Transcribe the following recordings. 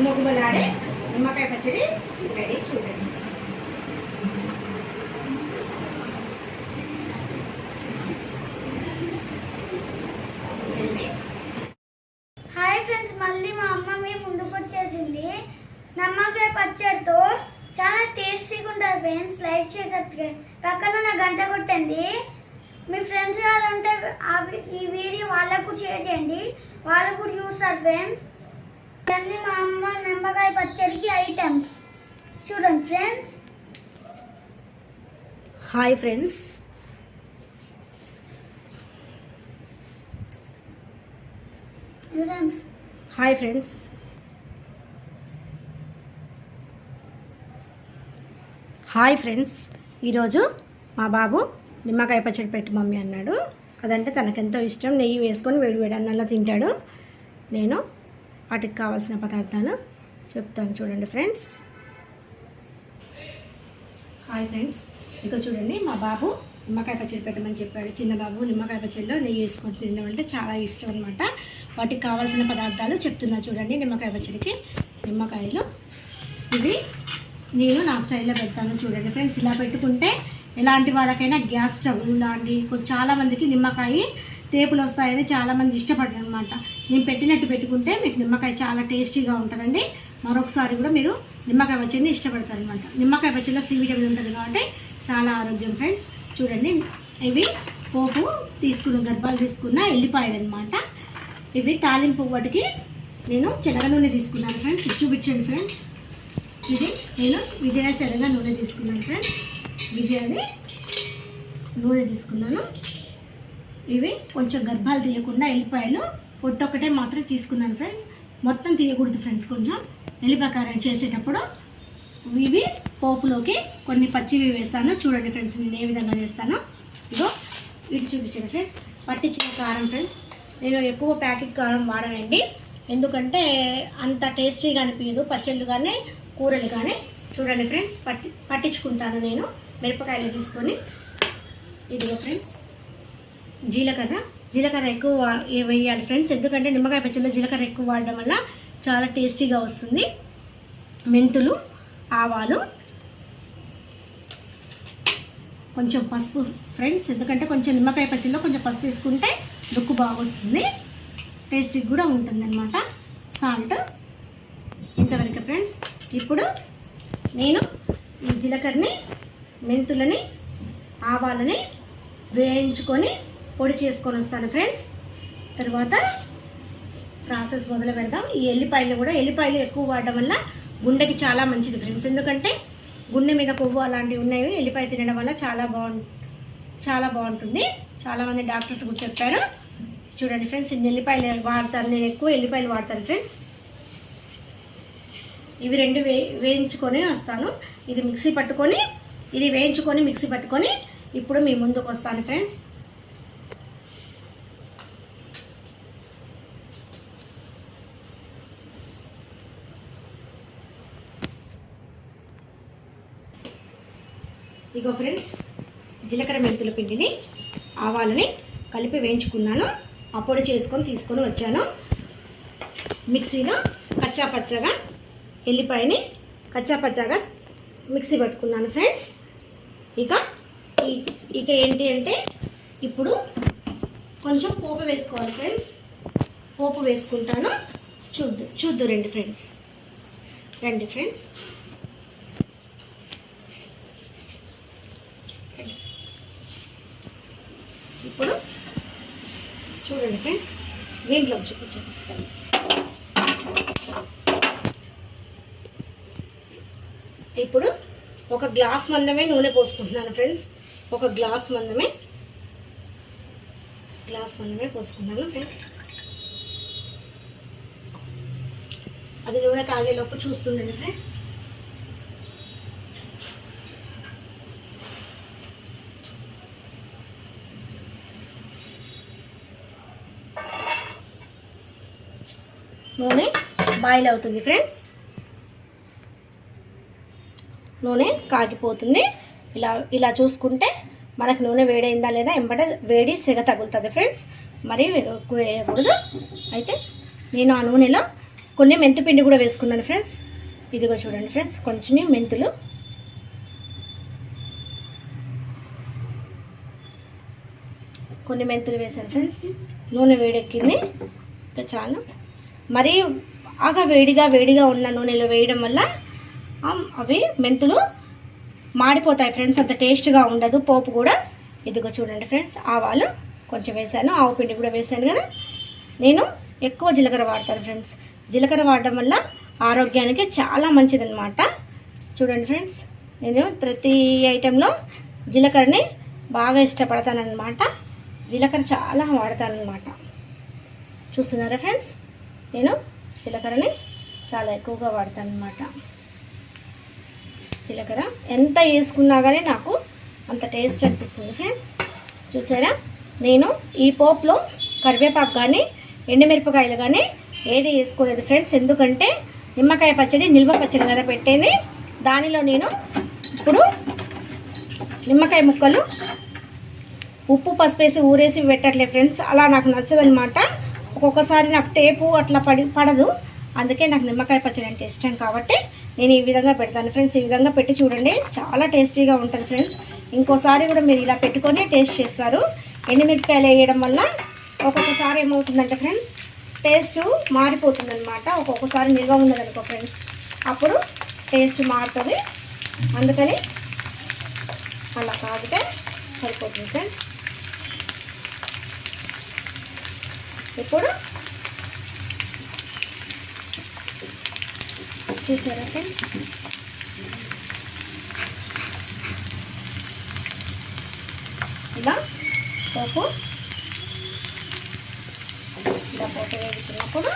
గుమగుమలాడే నిమ్మకాయ పచ్చడి రెడీ చూడండి. హాయ్ ఫ్రెండ్స్ మళ్ళీ మా అమ్మ మీ ముందుకు వచ్చేసింది. నమ్మకాయ పచ్చడితో చాలా టేస్టీగా ఉంటారు ఫ్రెండ్స్. లైక్ చేసేట్టుగా పక్కన ఉన్న గంట కొట్టండి. మీ ఫ్రెండ్స్ వాళ్ళు ఉంటే ఆ ఈ వీడియో వాళ్ళకు కూడా షేర్ చేయండి. వాళ్ళు కూడా చూస్తారు ఫ్రెండ్స్. ఇవన్నీ మా అమ్మ నిమ్మకాయ పచ్చడికి ఐటమ్స్ చూడండి friends hi friends friends hi friends hi friends ఈరోజు మా బాబు నిమ్మకాయ పచ్చడి పెట్టి మమ్మీ అన్నాడు. అదంటే తనకెంతో ఇష్టం. నెయ్యి వేసుకొని వేడి వేడి అన్నంలో తింటాడు. నేను వాటికి కావాల్సిన పదార్థాలు చెప్తాను చూడండి ఫ్రెండ్స్. Hi friends. ఇంకా చూడండి మా బాబు నిమ్మకాయ పచ్చడి పెట్టమని చెప్పాడు. చిన్న బాబు నిమ్మకాయ పచ్చడిలో నెయ్యి వేసుకొని తినడం అంటే చాలా ఇష్టం అనమాట వాటికి కావాల్సిన పదార్థాలు చెప్తున్నా చూడండి నిమ్మకాయ పచ్చడికి. నిమ్మకాయలు. ఇవి నేను నా స్టైల్లో పెడతాను చూడండి ఫ్రెండ్స్. ఇలా పెట్టుకుంటే ఎలాంటి వాళ్ళకైనా గ్యాస్ స్టవ్ లాంటి చాలా మందికి నిమ్మకాయ తేపులు వస్తాయని చాలామంది ఇష్టపడరు అనమాట నేను పెట్టినట్టు పెట్టుకుంటే మీకు నిమ్మకాయ చాలా టేస్టీగా ఉంటుందండి. మరొకసారి కూడా మీరు నిమ్మకాయ పచ్చడిని ఇష్టపడతారు అనమాట నిమ్మకాయ పచ్చడిలో సి విటమిన్ ఉంటుంది కాబట్టి చాలా ఆరోగ్యం ఫ్రెండ్స్. చూడండి ఇవి పోపు తీసుకున్న గర్భాలు తీసుకున్న ఎల్లిపాయలు అనమాట ఇవి తాలింపు వాటికి నేను చెనగ నూనె తీసుకున్నాను ఫ్రెండ్స్. చూపించండి ఫ్రెండ్స్. ఇది నేను విజయ చెనగ నూనె తీసుకున్నాను ఫ్రెండ్స్. విజయని నూనె తీసుకున్నాను. ఇవి కొంచెం గర్భాలు తీయకుండా ఎల్లిపాయలు పొట్టొక్కటే మాత్రం తీసుకున్నాను ఫ్రెండ్స్ మొత్తం తీయకూడదు ఫ్రెండ్స్ కొంచెం. ఎల్లిపాకారం చేసేటప్పుడు ఇవి పోపులోకి కొన్ని పచ్చివి వేస్తాను. చూడండి ఫ్రెండ్స్ నేను ఏ విధంగా చేస్తాను. ఇదో ఇటు చూపించండి ఫ్రెండ్స్ పట్టించిన కారం ఫ్రెండ్స్ నేను ఎక్కువ ప్యాకెట్ కారం వాడనండి. ఎందుకంటే అంత టేస్టీగా అనిపించదు. పచ్చళ్ళు కానీ కూరలు కానీ చూడండి ఫ్రెండ్స్ పట్టి పట్టించుకుంటాను నేను. మిరపకాయలు తీసుకొని. ఇదిగో ఫ్రెండ్స్ జీలకర్ర. జీలకర్ర ఎక్కువ వేయాలి ఫ్రెండ్స్? ఎందుకంటే నిమ్మకాయ పచ్చడిలో జీలకర్ర ఎక్కువ వాడడం వల్ల చాలా టేస్టీగా వస్తుంది. మెంతులు ఆవాలు కొంచెం పసుపు ఫ్రెండ్స్. ఎందుకంటే కొంచెం నిమ్మకాయ పచ్చడిలో కొంచెం పసుపు వేసుకుంటే లుక్ బాగా వస్తుంది టేస్టీ కూడా ఉంటుంది అనమాట సాల్ట్ ఇంతవరకు ఫ్రెండ్స్. ఇప్పుడు నేను ఈ జీలకర్రని మెంతులని ఆవాలని వేయించుకొని పొడి చేసుకొని వస్తాను ఫ్రెండ్స్. తర్వాత ప్రాసెస్ మొదలు పెడదాం. ఈ ఎల్లిపాయలు కూడా ఎల్లిపాయలు ఎక్కువ వాడడం వల్ల గుండెకి చాలా మంచిది ఫ్రెండ్స్. ఎందుకంటే గుండె మీద కొవ్వు అలాంటివి ఉన్నాయి. ఎల్లిపాయ తినడం వల్ల చాలా బాగుంటుంది చాలా బాగుంటుంది. చాలామంది డాక్టర్స్ కూడా చెప్పారు. చూడండి ఫ్రెండ్స్ ఇన్ని ఎల్లిపాయలు వాడతాను. నేను ఎక్కువ ఎల్లిపాయలు వాడతాను ఫ్రెండ్స్. ఇవి రెండు వే వేయించుకొని వస్తాను. ఇది మిక్సీ పట్టుకొని ఇది వేయించుకొని మిక్సీ పట్టుకొని ఇప్పుడు మీ ముందుకు వస్తాను ఫ్రెండ్స్. ఇగో ఫ్రెండ్స్ జీలకర్ర మెంతుల పిండిని ఆవాలని కలిపి వేయించుకున్నాను. అప్పుడు చేసుకొని తీసుకొని వచ్చాను. మిక్సీలో కచ్చా పచ్చగా ఎల్లిపాయని కచ్చా పచ్చగా మిక్సీ పట్టుకున్నాను ఫ్రెండ్స్. ఇక ఇక ఏంటి అంటే ఇప్పుడు కొంచెం పోపు వేసుకోవాలి ఫ్రెండ్స్. పోపు వేసుకుంటాను. చూద్దు చూద్దు రండి ఫ్రెండ్స్. రండి ఫ్రెండ్స్. ఇప్పుడు చూడండి ఫ్రెండ్స్ దీంట్లోకి చూపించండి. ఇప్పుడు ఒక గ్లాస్ మందమే నూనె పోసుకుంటున్నాను ఫ్రెండ్స్. ఒక గ్లాస్ మందమే గ్లాస్ మందమే పోసుకున్నాను ఫ్రెండ్స్. అది నూనె కాగేలోపు చూస్తుండండి ఫ్రెండ్స్. నూనె బాయిల్ అవుతుంది ఫ్రెండ్స్ నూనె కాగిపోతుంది. ఇలా ఇలా చూసుకుంటే మనకు నూనె వేడైందా లేదా ఎంబట వేడి సెగ తగులుతుంది ఫ్రెండ్స్ మరి ఎక్కువ వేయకూడదు. అయితే నేను ఆ నూనెలో కొన్ని మెంతి పిండి కూడా వేసుకున్నాను ఫ్రెండ్స్ ఇదిగో చూడండి ఫ్రెండ్స్ కొంచెం మెంతులు. కొన్ని మెంతులు వేసాను ఫ్రెండ్స్ నూనె వేడెక్కింది. ఇంకా చాలా మరీ బాగా వేడిగా వేడిగా ఉన్న నూనెలో వేయడం వల్ల అవి మెంతులు మాడిపోతాయి ఫ్రెండ్స్. అంత టేస్ట్గా ఉండదు. పోపు కూడా. ఇదిగో చూడండి ఫ్రెండ్స్ ఆవాలు కొంచెం వేసాను. ఆవు పిండి కూడా వేసాను కదా. నేను ఎక్కువ జీలకర్ర వాడతాను ఫ్రెండ్స్. జీలకర్ర వాడడం వల్ల ఆరోగ్యానికి చాలా మంచిదన్నమాట. చూడండి ఫ్రెండ్స్ నేను ప్రతి ఐటెంలో జీలకర్రని బాగా ఇష్టపడతానమాట జీలకర్ర చాలా వాడతానమాట చూస్తున్నారా ఫ్రెండ్స్? నేను జీలకర్రని చాలా ఎక్కువగా వాడతానన్నమాట. జీలకర్ర ఎంత వేసుకున్నా కానీ నాకు అంత టేస్ట్ అనిపిస్తుంది ఫ్రెండ్స్. చూసారా? నేను ఈ పోపులో కరివేపాకు కానీ ఎండుమిరపకాయలు కానీ ఏది వేసుకోలేదు ఫ్రెండ్స్. ఎందుకంటే నిమ్మకాయ పచ్చడి నిల్వ పచ్చడి కదా పెట్టేది. దానిలో నేను ఇప్పుడు నిమ్మకాయ ముక్కలు ఉప్పు పసుపు వేసి ఊరేసి పెట్టట్లే ఫ్రెండ్స్. అలా నాకు నచ్చదనమాట ఒక్కొక్కసారి నాకు తేపు అట్లా పడి పడదు. అందుకే నాకు నిమ్మకాయ పచ్చడి అంటే ఇష్టం కాబట్టి నేను ఈ విధంగా పెడతాను. ఫ్రెండ్స్ ఈ విధంగా పెట్టి చూడండి. చాలా టేస్టీగా ఉంటుంది ఫ్రెండ్స్. ఇంకోసారి కూడా మీరు ఇలా పెట్టుకొని టేస్ట్ చేస్తారు. ఎండుమిరపకాయలు వేయడం వల్ల ఒక్కొక్కసారి ఏమవుతుందంటే ఫ్రెండ్స్ టేస్ట్ మారిపోతుంది అనమాట ఒక్కొక్కసారి నిల్వ ఉన్నదనుకో ఫ్రెండ్స్. అప్పుడు టేస్ట్ మారుతుంది. అందుకని అలా కాగితే సరిపోతుంది ఫ్రెండ్స్. ఇప్పుడు చూసారా ఫ్రెండ్స్? ఇలా పోపు. ఇలా పోపు వేడుకున్నప్పుడు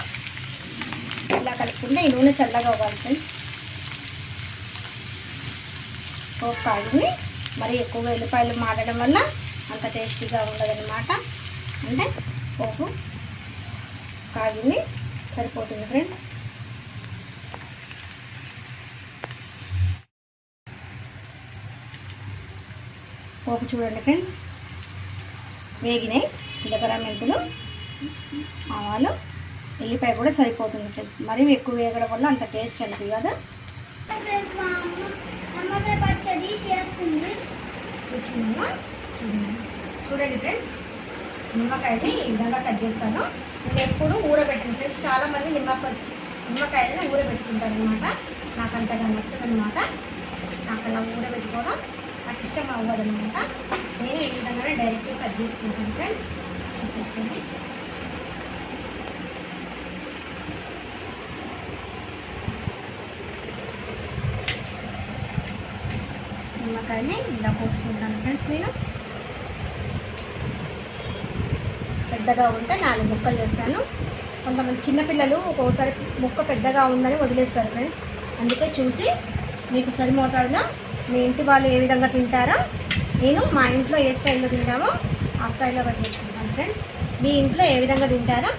ఇలా కలుపుకుంటే ఈ నూనె చల్లగా అవ్వాలి ఫ్రెండ్స్. పోపు కాగింది మరి ఎక్కువ ఎల్లిపాయలు మాడడం వల్ల అంత టేస్టీగా ఉండదన్నమాట. అంటే పోపు కాగింది సరిపోతుంది ఫ్రెండ్స్ పోపు చూడండి ఫ్రెండ్స్ వేగినాయి. జీలకర్ర మెంతులు ఆవాలు ఎల్లిపాయ కూడా సరిపోతుంది ఫ్రెండ్స్ మరీ ఎక్కువ వేగడం వల్ల అంత టేస్ట్ అనిపి కదా. చూడండి. ఫ్రెండ్స్ నిమ్మకాయని విధంగా కట్ చేస్తాను. నేను ఎప్పుడు ఊరబెట్టాను ఫ్రెండ్స్ చాలామంది నిమ్మకాయ నిమ్మకాయలని ఊరబెట్టుకుంటారు అనమాట నాకు అంతగా నచ్చదనమాట నాకు అలా ఊరబెట్టుకోవడం నాకు ఇష్టం అవ్వదనమాట నేను ఈ విధంగానే డైరెక్ట్గా కట్ చేసుకుంటాను ఫ్రెండ్స్. చూసేసి నిమ్మకాయని ఇలా పోసుకుంటాను ఫ్రెండ్స్ నేను. పెద్దగా ఉంటే నాలుగు ముక్కలు చేస్తాను కొంతమంది చిన్నపిల్లలు ఒక్కోసారి ముక్క పెద్దగా ఉందని వదిలేస్తారు ఫ్రెండ్స్. అందుకే చూసి మీకు సరి మోతాదులో మీ ఇంటి వాళ్ళు ఏ విధంగా తింటారో నేను మా ఇంట్లో ఏ స్టైల్లో తింటామో ఆ స్టైల్లో కట్ చేసుకుంటాను ఫ్రెండ్స్. మీ ఇంట్లో ఏ విధంగా తింటారో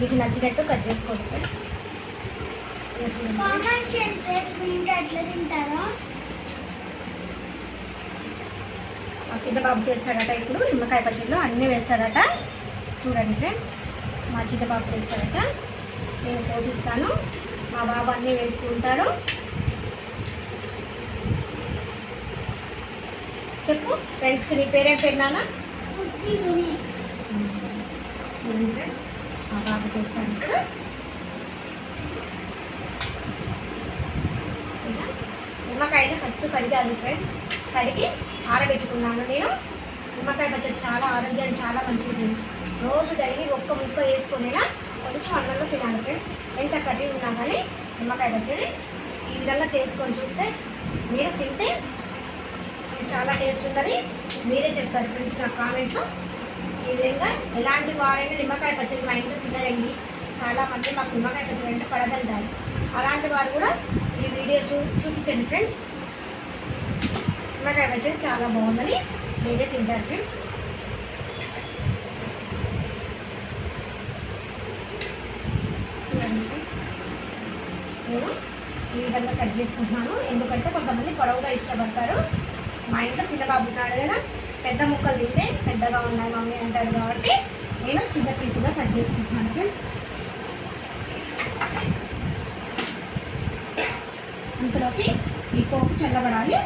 మీకు నచ్చినట్టు కట్ చేసుకోండి ఫ్రెండ్స్. కామెంట్ చేయండి ఫ్రెండ్స్ మీ ఇంట్లో ఎట్లా తింటారో. మా చిన్న బాబు చేస్తాడట ఇప్పుడు నిమ్మకాయ పచ్చడిలో అన్నీ వేస్తాడట. చూడండి ఫ్రెండ్స్. మా చిన్నపాప బాబు చేస్తాడట నేను పోషిస్తాను. మా బాబు అన్నీ వేస్తూ ఉంటాడు. చెప్పు ఫ్రెండ్స్కి నీ పేరేం పెన్నానా చూడండి ఫ్రెండ్స్ మా బాబు చేస్తాను ఇప్పుడు నిమ్మకాయని ఫస్ట్ కడిగాను ఫ్రెండ్స్. కడిగి ఆరబెట్టుకున్నాను నేను. నిమ్మకాయ పచ్చడి చాలా ఆరోగ్యానికి చాలా మంచిది ఫ్రెండ్స్. రోజు డైలీ ఒక్క ముక్క వేసుకునేలా కొంచెం అన్నంలో తినాలి ఫ్రెండ్స్. ఎంత కర్రీ ఉన్నా కానీ నిమ్మకాయ పచ్చడి ఈ విధంగా చేసుకొని చూస్తే మీరు తింటే చాలా టేస్ట్ ఉంటుంది. మీరే చెప్తారు ఫ్రెండ్స్ నా కామెంట్లో ఈ విధంగా ఎలాంటి వారైనా నిమ్మకాయ పచ్చడి మా ఇంట్లో తినరండి. చాలా మంది మాకు నిమ్మకాయ పచ్చడి అంటే పడదంటారు. అలాంటి వారు కూడా ఈ వీడియో చూ చూపించండి ఫ్రెండ్స్. నిమ్మకాయ పచ్చడి చాలా బాగుందని మీరే తింటారు ఫ్రెండ్స్. కట్ చేసుకుంటున్నాను. ఎందుకంటే కొంతమంది పొడవుగా ఇష్టపడతారు. మా ఇంట్లో చిన్నబాబు ఉన్నాడు కదా పెద్ద ముక్కలు తింటే పెద్దగా ఉన్నాయి మమ్మీ అంటాడు కాబట్టి నేను చిన్న పీసుగా కట్ చేసుకుంటున్నాను ఫ్రెండ్స్. అంతలోకి ఈ పోపు చల్లబడాలి.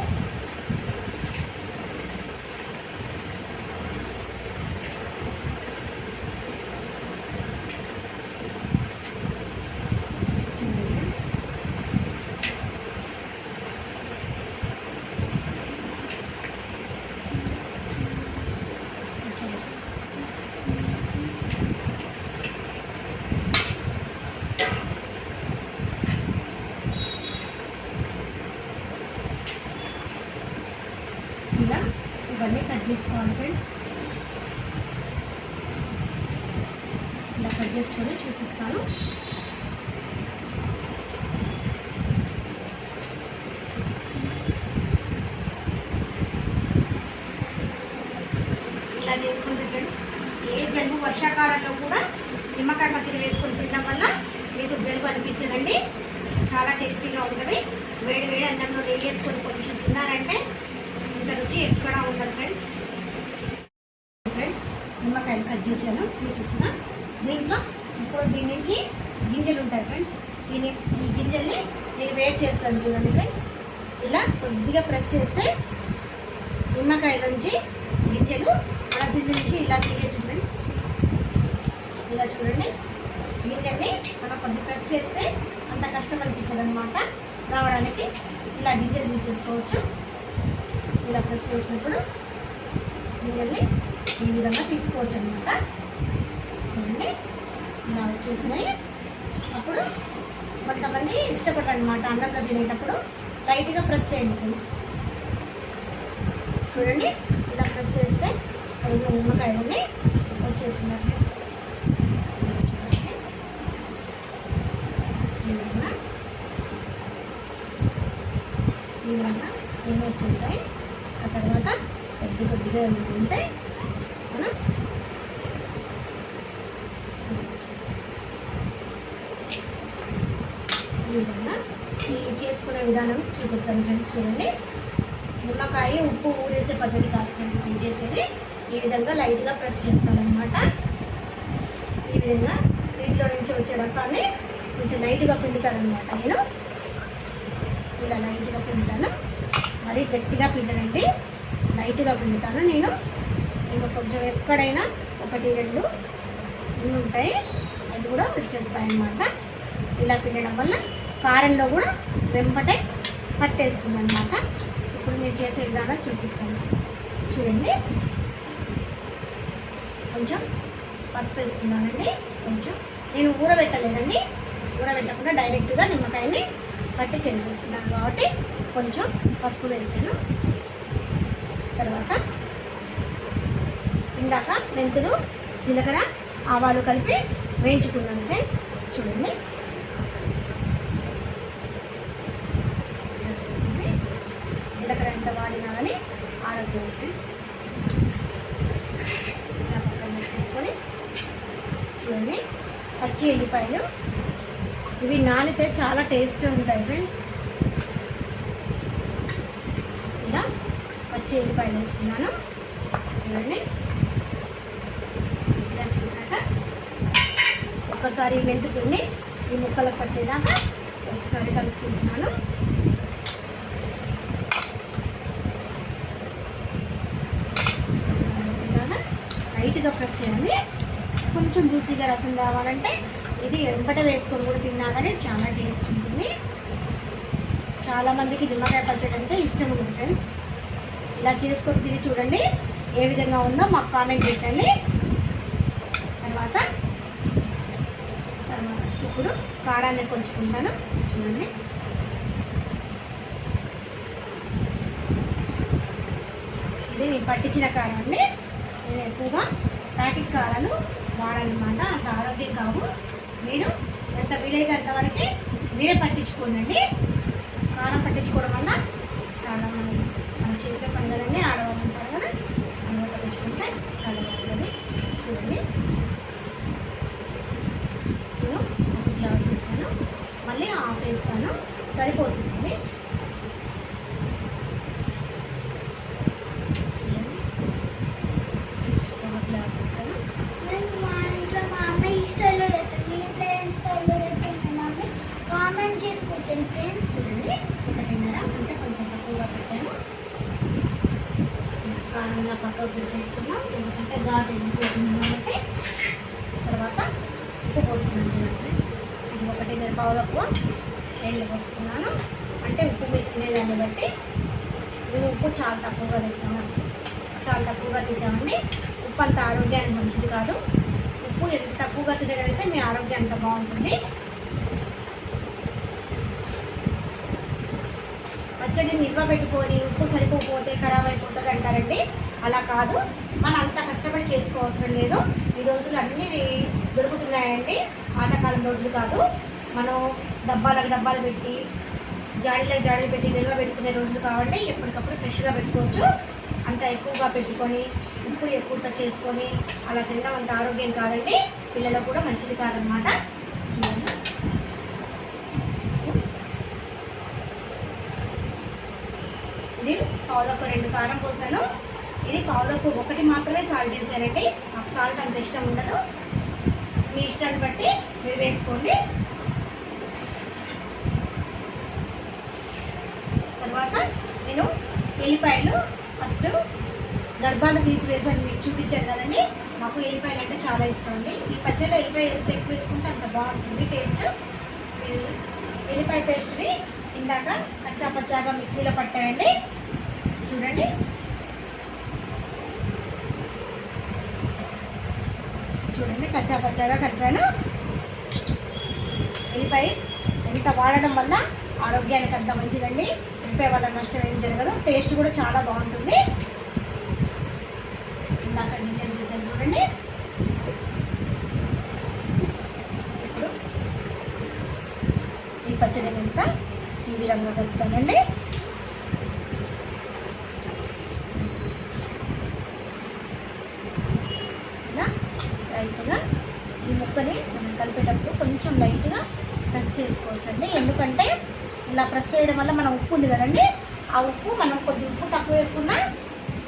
ఇలా చేసుకుంటే ఫ్రెండ్స్ ఏ జలుబు వర్షాకాలంలో కూడా నిమ్మకాయ పచ్చడి వేసుకొని తినడం వల్ల మీకు జలుబు అనిపించదండి. చాలా టేస్టీగా ఉంటుంది. వేడి వేడి అన్నంలో వేసుకొని కొంచెం తిన్నారంటే ఇంత రుచి ఎక్కడా ఉండదు ఫ్రెండ్స్ ఫ్రెండ్స్ నిమ్మకాయలు కట్ చేశాను తీసేసిన. దీంట్లో ఇప్పుడు దీని నుంచి గింజలు ఉంటాయి ఫ్రెండ్స్ దీని ఈ గింజల్ని నేను వేడి చేస్తాను చూడండి ఫ్రెండ్స్ ఇలా కొద్దిగా ప్రెస్ చేస్తే నిమ్మకాయ నుంచి గింజలు మన దీని నుంచి ఇలా తీయచ్చు ఫ్రెండ్స్ ఇలా చూడండి. గింజల్ని మనం కొద్ది ప్రెస్ చేస్తే అంత కష్టం అనిపించదు అనమాట రావడానికి ఇలా గింజలు తీసేసుకోవచ్చు. ఇలా ప్రెస్ చేసినప్పుడు గింజల్ని ఈ విధంగా తీసుకోవచ్చు అనమాట చూడండి. ఇలా వచ్చేసినాయి. అప్పుడు కొంతమంది ఇష్టపడరు అనమాట అన్నంలో తినేటప్పుడు. లైట్గా ప్రెస్ చేయండి ఫ్రెండ్స్ చూడండి. ఇలా ప్రెస్ చేస్తే ఈరోజు నిమ్మకాయలన్నీ వచ్చేస్తున్నాయి ఫ్రెండ్స్ ఇలా ఈ విధంగా వచ్చేసాయి. ఆ తర్వాత కొద్ది కొద్దిగా ఏమైనా ఉంటే మనం ఈ విధంగా ఈ చేసుకునే విధానం చూపిస్తాను ఫ్రెండ్స్. చూడండి. నిమ్మకాయ ఉప్పు ఊరేసే పద్ధతి కాదు ఫ్రెండ్స్. నేను చేసేది ఈ విధంగా లైట్గా ప్రెస్ చేస్తారనమాట ఈ విధంగా వీటిలో నుంచి వచ్చే రసాన్ని కొంచెం లైట్గా పిండుతారనమాట నేను. ఇలా లైట్గా పిండుతాను. మరీ గట్టిగా పిండనండి. లైట్గా పిండుతాను నేను. ఇంకా కొంచెం ఎక్కడైనా ఒకటి రెండు ఇవి ఉంటాయి. అవి కూడా వచ్చేస్తాయి అన్నమాట ఇలా పిండడం వల్ల కారంలో కూడా వెంపటే పట్టేస్తుంది అనమాట ఇప్పుడు నేను చేసే విధానం చూపిస్తాను. చూడండి. కొంచెం పసుపు వేస్తున్నానండి. కొంచెం నేను ఊరబెట్టలేదండి. ఊరబెట్టకుండా డైరెక్ట్గా నిమ్మకాయని పట్టి చేసేస్తున్నాను కాబట్టి కొంచెం పసుపు వేసాను. తర్వాత ఇందాక మెంతులు జీలకర్ర ఆవాలు కలిపి వేయించుకున్నాను ఫ్రెండ్స్. చూడండి. జీలకర్ర ఎంత వాడినా కానీ ఆరోగ్యం ఫ్రెండ్స్ ఇలా పక్కన పెట్టేసుకొని చూడండి. పచ్చి ఎల్లిపాయలు. ఇవి నానితే చాలా టేస్ట్ ఉంటాయి ఫ్రెండ్స్. ఇలా పచ్చి ఎల్లిపాయలు వేస్తున్నాను. చూడండి. ఇలా చూసాక ఒక్కసారి మెంతుకుని ఈ ముక్కలకు పట్టేదాకా ఒకసారి కలుపుకుంటున్నాను. లైట్గా ప్రెస్ చేయండి కొంచెం జ్యూసీగా రసం రావాలంటే ఇది వెంపట వేసుకొని కూడా తిన్నా కానీ చాలా టేస్ట్ ఉంటుంది. చాలామందికి నిమ్మకాయ పచ్చడి అంటే ఇష్టం ఉంది ఫ్రెండ్స్. ఇలా చేసుకొని తిని చూడండి ఏ విధంగా ఉందో మాకు కామెంట్ పెట్టండి. తర్వాత తర్వాత ఇప్పుడు కారాన్ని కొంచుకుంటాను. చూడండి. ఇది నేను పట్టించిన కారాన్ని అండి నేను ఎక్కువగా ప్యాకెట్ కారాలు వాడనమాట. అంత ఆరోగ్యం కావు మీరు ఎంత వీలైతే అంతవరకు మీరే పట్టించుకోండి కారం పట్టించుకోవడం వల్ల చాలా మంది మన చేతిలో పని కదండి ఆడవాళ్ళు ఉంటారు కదా అందులో పట్టించుకుంటే చాలా బాగుంటుంది. చూడండి. నేను ఒక గ్లాస్ వేసాను. మళ్ళీ హాఫ్ వేస్తాను. సరిపోతుందండి ఒక గ్లాస్ వేసాను ఫ్రెండ్స్ మా ఇంట్లో మా అమ్మ ఈ స్టైల్లో చేస్తుంది మీ ఇంట్లో ఏం స్టైల్లో చేస్తుంది మా మమ్మీ కామెంట్ చేసి పెట్టండి ఫ్రెండ్స్ చూడండి కారంగా పక్కకు తీసుకున్నాం ఎందుకంటే ఘాటు వెళ్ళిపోతుంది కాబట్టి తర్వాత ఉప్పు పోస్తున్నాను చూడండి ఫ్రెండ్స్ ఇది ఒకటి నేను పావు తక్కువ నీళ్ళు పోసుకున్నాను అంటే ఉప్పు మీరు తినేదాన్ని బట్టి నేను ఉప్పు చాలా తక్కువగా తింటాను చాలా తక్కువగా తింటామండి ఉప్పు అంత ఆరోగ్యానికి మంచిది కాదు ఉప్పు ఎంత తక్కువగా తినగలిగితే మీ ఆరోగ్యం అంత బాగుంటుంది. పచ్చడి నిల్వ పెట్టుకొని ఉప్పు సరిపోతే ఖరాబ్ అయిపోతుంది అంటారండి. అలా కాదు. మనం అంత కష్టపడి చేసుకోవసరం లేదు. ఈ రోజులు అన్నీ దొరుకుతున్నాయండి. పాతకాలం రోజులు కాదు. మనం డబ్బాలకు డబ్బాలు పెట్టి జాడీలకు జాడీలు పెట్టి నిల్వ పెట్టుకునే రోజులు కాబట్టి ఎప్పటికప్పుడు ఫ్రెష్గా పెట్టుకోవచ్చు. అంత ఎక్కువగా పెట్టుకొని ఉప్పు ఎక్కువగా చేసుకొని అలా తినడం అంత ఆరోగ్యం కాదండి. పిల్లలకు కూడా మంచిది కాదనమాట చూడండి. ఇది పావులకు రెండు కారం పోసాను. ఇది పావులకు ఒకటి మాత్రమే సాల్ట్ వేసానండి. నాకు సాల్ట్ అంత ఇష్టం ఉండదు. మీ ఇష్టాన్ని బట్టి మీరు వేసుకోండి. తర్వాత నేను ఎల్లిపాయలు ఫస్ట్ గర్భాలు తీసివేసాను మీకు చూపించాను కదండి. మాకు ఎల్లిపాయలు అంటే చాలా ఇష్టం అండి. ఈ పచ్చడిలో ఎల్లిపాయ ఎంత ఎక్కువ వేసుకుంటే అంత బాగుంటుంది టేస్ట్. ఎల్లిపాయ పేస్ట్ని ఇందాక కచ్చా పచ్చాగా మిక్సీలో పట్టాయండి. చూడండి. చూడండి కచ్చా పచ్చాగా కలిపాను. ఎల్లిపాయ ఎంత వాడడం వల్ల ఆరోగ్యానికి అంత మంచిదండి. ఎల్లిపాయ వల్ల నష్టం ఏం జరగదు. టేస్ట్ కూడా చాలా బాగుంటుంది ఇందాక గింజలు తీసాను చూడండి. ఈ పచ్చడి అంతా ఈ విధంగా కలుపుతానండి. ఇలా లైట్గా ఈ ముక్కని మనం కలిపేటప్పుడు కొంచెం లైట్గా ప్రెస్ చేసుకోవచ్చండి. ఎందుకంటే ఇలా ప్రెస్ చేయడం వల్ల మనం ఉప్పు ఉంది కదండి. ఆ ఉప్పు మనం కొద్ది ఉప్పు తక్కువ వేసుకున్నా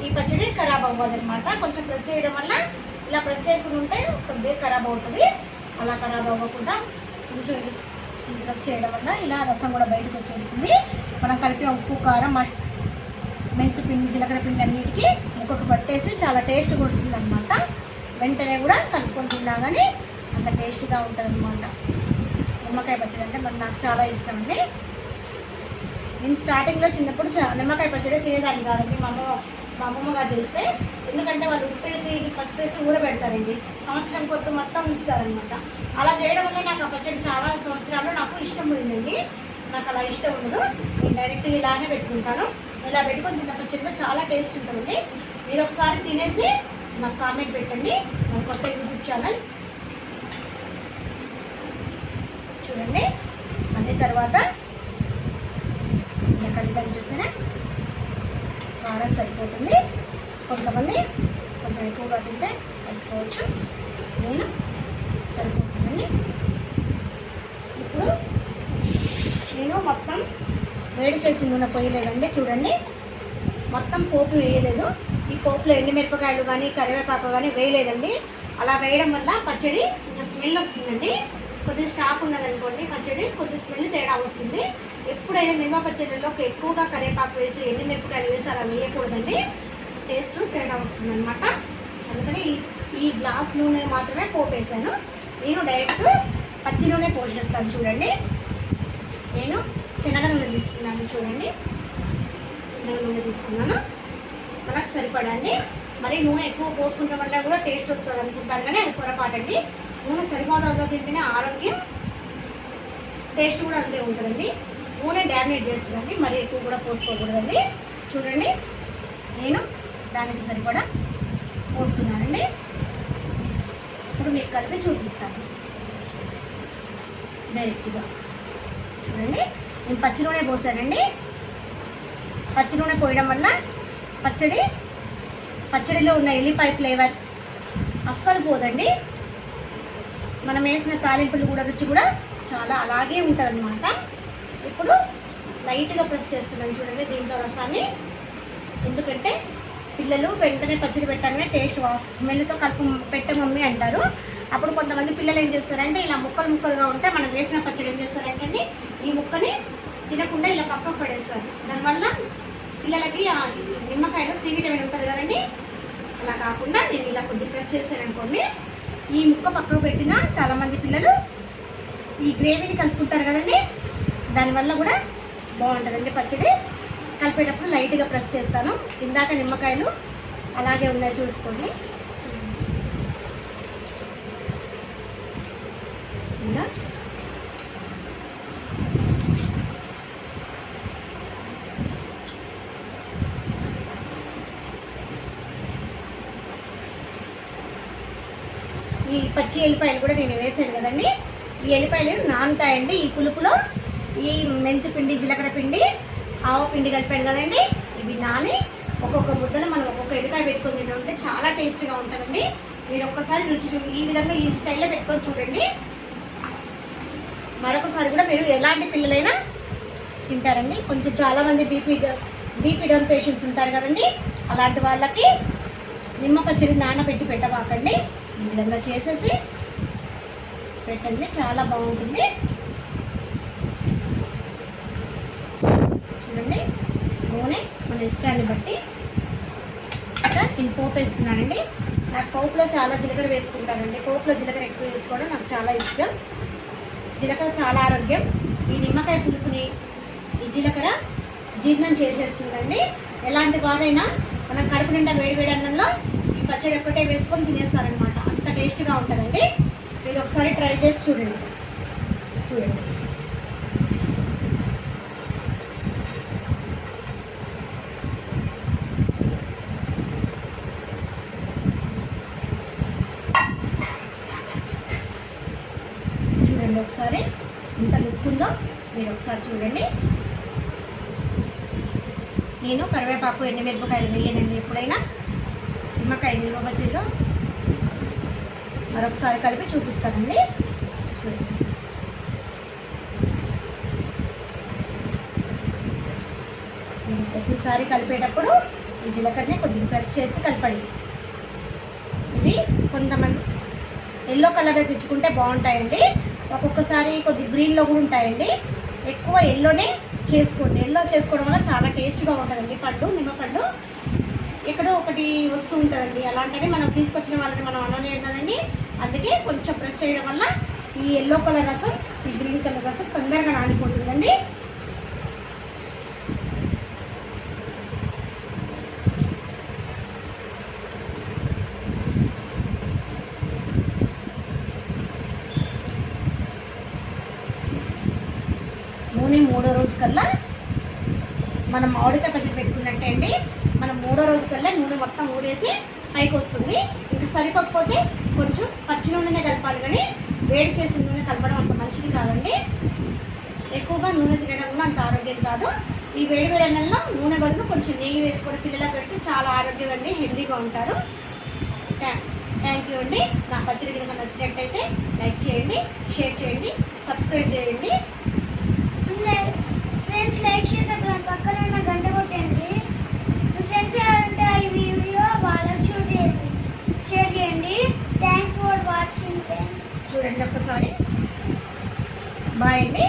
ఈ పచ్చడి ఖరాబ్ అవ్వదు అనమాట కొంచెం ప్రెస్ చేయడం వల్ల ఇలా ప్రెస్ చేయకుండా ఉంటే కొద్దిగా ఖరాబ్ అవుతుంది. అలా ఖరాబ్ అవ్వకుండా కొంచెం ప్రెస్ చేయడం వల్ల ఇలా రసం కూడా బయటకు వచ్చేస్తుంది. మనం కలిపిన ఉప్పు కారం మెంతు పిండి జీలకర్ర పిండి అన్నిటికీ ముక్కకు పట్టేసి చాలా టేస్ట్ వస్తుంది అనమాట వెంటనే కూడా కలుపుకొని తిన్నా కానీ అంత టేస్ట్గా ఉంటుంది అనమాట నిమ్మకాయ పచ్చడి అంటే మరి నాకు చాలా ఇష్టం అండి. నేను స్టార్టింగ్లో చిన్నప్పుడు నిమ్మకాయ పచ్చడి తినేదాన్ని కాదండి. మా అమ్మ మా అమ్మమ్మ గారు చేస్తే ఎందుకంటే వాళ్ళు ఉప్పేసి పసుపు వేసి ఊరబెడతారండి. సంవత్సరం కొద్ది మొత్తం ఉంచుతారనమాట అలా చేయడం వల్ల నాకు ఆ పచ్చడి చాలా సంవత్సరాలు నాకు ఇష్టం ఉండిందండి నాకు అలా ఇష్టం ఉండదు. నేను డైరెక్ట్ ఇలానే పెట్టుకుంటాను. ఇలా పెట్టుకొని తిన్న పచ్చడిలో చాలా టేస్ట్ ఉంటుందండి. మీరు ఒకసారి తినేసి నాకు కామెంట్ పెట్టండి. మన కొత్త యూట్యూబ్ ఛానల్. చూడండి. అన్ని తర్వాత. ఇంకా కలిపి చూసినా కారం సరిపోతుంది. కొంతమంది కొంచెం ఎక్కువగా తింటే కలుపుకోవచ్చు నేను సరిపోతుందండి ఇప్పుడు నేను మొత్తం వేడి చేసి నూనె పోయలేదండి చూడండి. మొత్తం పోపు వేయలేదు. ఈ పోపులో ఎండుమిరపకాయలు కానీ కరివేపాకు కానీ వేయలేదండి. అలా వేయడం వల్ల పచ్చడి కొంచెం స్మెల్ వస్తుందండి. కొద్దిగా స్టాక్ ఉన్నదనుకోండి పచ్చడి కొద్ది స్మెల్ తేడా వస్తుంది. ఎప్పుడైనా నిమ్మ పచ్చడిలోకి ఎక్కువగా కరివేపాకు వేసి ఎండుమిరపకాయలు వేసి అలా వేయకూడదండి. టేస్ట్ తేడా వస్తుంది అనమాట అందుకని ఈ- గ్లాస్ నూనె మాత్రమే పోపేసాను నేను డైరెక్ట్ పచ్చి నూనె పోసేస్తాను చూడండి. నేను చిన్నగా నూనె తీసుకున్నాను చూడండి. చిన్నగా నూనె తీసుకున్నాను. మనకు సరిపడండి మరి నూనె ఎక్కువ పోసుకుంటాం వల్ల కూడా టేస్ట్ వస్తుంది అనుకుంటారు కానీ అది పొరపాటండి. నూనె సరిపోతుందో తింటేనే ఆరోగ్యం టేస్ట్ కూడా అంతే ఉంటుందండి. నూనె డ్యామేజ్ చేస్తుందండి. మరి ఎక్కువ కూడా పోసుకోకూడదండి. చూడండి. నేను దానికి సరిపడా పోస్తున్నానండి. ఇప్పుడు మీకు కలిపి చూపిస్తాను. డైరెక్ట్గా చూడండి. నేను పచ్చి నూనె పోసానండి. పచ్చి నూనె పోయడం వల్ల పచ్చడి పచ్చడిలో ఉన్న ఎల్లిపాయ ఫ్లేవర్ అస్సలు పోదండి. మనం వేసిన తాలింపులు కూడా రుచి కూడా చాలా అలాగే ఉంటుందన్నమాట. ఇప్పుడు లైట్గా ప్రెస్ చేస్తున్నాను చూడండి దీంట్లో రసాన్ని. ఎందుకంటే పిల్లలు వెంటనే పచ్చడి పెట్టగానే టేస్ట్ స్మెల్తో కలుపు పెట్టే మమ్మీ అంటారు. అప్పుడు కొంతమంది పిల్లలు ఏం చేస్తారంటే ఇలా ముక్కలు ముక్కలుగా ఉంటే మనం వేసిన పచ్చడి ఏం చేస్తారంటే ఈ ముక్కని తినకుండా ఇలా పక్కకు పడేస్తారు. దానివల్ల పిల్లలకి ఆ నిమ్మకాయలో సి విటమిన్ ఉంటుంది కదండి. అలా కాకుండా నేను ఇలా కొద్ది ప్రెస్ చేశాను అనుకోండి ఈ ముక్క పక్కకు పెట్టినా చాలామంది పిల్లలు ఈ గ్రేవీని కలుపుకుంటారు కదండి? దానివల్ల కూడా బాగుంటుందండి పచ్చడి. కలిపేటప్పుడు లైట్గా ప్రెస్ చేస్తాను. ఇందాక నిమ్మకాయలు అలాగే ఉన్నాయి చూసుకోండి. ఇలా ఈ పచ్చి ఎల్లిపాయలు కూడా నేను వేసాను కదండి. ఈ ఎల్లిపాయలు నానుతాయండి ఈ పులుపులో. ఈ మెంతి పిండి జీలకర్ర పిండి ఆవ పిండి కలిపాను కదండి. ఇవి నాని ఒక్కొక్క ముద్దను మనం ఒక్కొక్క ఎల్లిపాయ పెట్టుకొని తింటుంటే చాలా టేస్ట్గా ఉంటుందండి. మీరు ఒక్కసారి రుచి చూ ఈ విధంగా ఈ స్టైల్లో పెట్టుకొని చూడండి. మరొకసారి కూడా మీరు ఎలాంటి పిల్లలైనా తింటారండి. కొంచెం చాలామంది బీపీ బీపీ డౌన్ పేషెంట్స్ ఉంటారు కదండి. అలాంటి వాళ్ళకి నిమ్మ పచ్చడి నానబెట్టి పెట్టబాకండి. ఈ విధంగా చేసేసి పెట్టండి చాలా బాగుంటుంది. చూడండి నూనె మన ఇష్టాన్ని బట్టి ఇంకా నేను పోపు వేస్తున్నానండి. నాకు పోపులో చాలా జీలకర్ర వేసుకుంటానండి. పోపులో జీలకర్ర ఎక్కువ వేసుకోవడం నాకు చాలా ఇష్టం. జీలకర్ర చాలా ఆరోగ్యం. ఈ నిమ్మకాయ పులుపుని ఈ జీలకర్ర జీర్ణం చేసేస్తుందండి. ఎలాంటి వారైనా మనం కడుపు నిండా వేడి వేడి అన్నంలో ఈ పచ్చడి ఒక్కటే వేసుకొని తినేస్తారనమాట అంత టేస్ట్గా ఉంటుందండి. మీరు ఒకసారి ట్రై చేసి చూడండి. చూడండి. చూడండి ఒకసారి. ఎంత లుక్ ఉందో మీరు ఒకసారి చూడండి. నేను కరివేపాకు ఎండుమిరపకాయలు వేయనండి ఎప్పుడైనా. నిమ్మకాయ నిల్వ బజ్జీలో మరొకసారి కలిపి చూపిస్తానండి. ప్రతిసారి కలిపేటప్పుడు ఈ జీలకర్రని కొద్దిగా ప్రెస్ చేసి కలపండి. ఇవి కొంతమంది ఎల్లో కలర్గా తెచ్చుకుంటే బాగుంటాయండి. ఒక్కొక్కసారి కొద్ది గ్రీన్లో కూడా ఉంటాయండి. ఎక్కువ ఎల్లోనే చేసుకోండి. ఎల్లో చేసుకోవడం వల్ల చాలా టేస్ట్గా ఉంటుందండి పండు నిమ్మపండు ఎక్కడో ఒకటి వస్తూ ఉంటుందండి. అలాంటివి మనం తీసుకొచ్చిన వాళ్ళని మనం అనలేం కదండి. అందుకే కొంచెం ప్రెస్ చేయడం వల్ల ఈ ఎల్లో కలర్ రసం ఈ గ్రీన్ కలర్ రసం తొందరగా నానిపోతుందండి నూనె మూడో రోజు కల్లా మనం మామిడికాయ పచ్చడి పెట్టుకున్నట్టే అండి మనం మూడో రోజు కల్లా నూనె మొత్తం పైకి వస్తుంది. ఇంకా సరిపోకపోతే కొంచెం పచ్చి నూనెనే కలపాలి కానీ వేడి చేసిన నూనె కలపడం అంత మంచిది కాదండి. ఎక్కువగా నూనె తినడం కూడా అంత ఆరోగ్యం కాదు. ఈ వేడి వేడి నెలలో నూనె బదులు కొంచెం నెయ్యి వేసుకొని పిల్లలకు పెడితే చాలా ఆరోగ్యంగా అండి హెల్దీగా ఉంటారు. థ్యాంక్ యూ అండి. నా పచ్చడి కనుక నచ్చినట్టయితే లైక్ చేయండి షేర్ చేయండి సబ్స్క్రైబ్ చేయండి. ఫ్రెండ్స్ లైక్ చేసేటప్పుడు పక్కన ఉన్న గంట కొట్టండి. ఫ్రెండ్స్ ఎవరంటే ఈ వీడియో వాళ్ళకి షూర్ చేయండి షేర్ చేయండి థ్యాంక్స్ ఫర్ ఒక్కసారి బాయ్ అండి.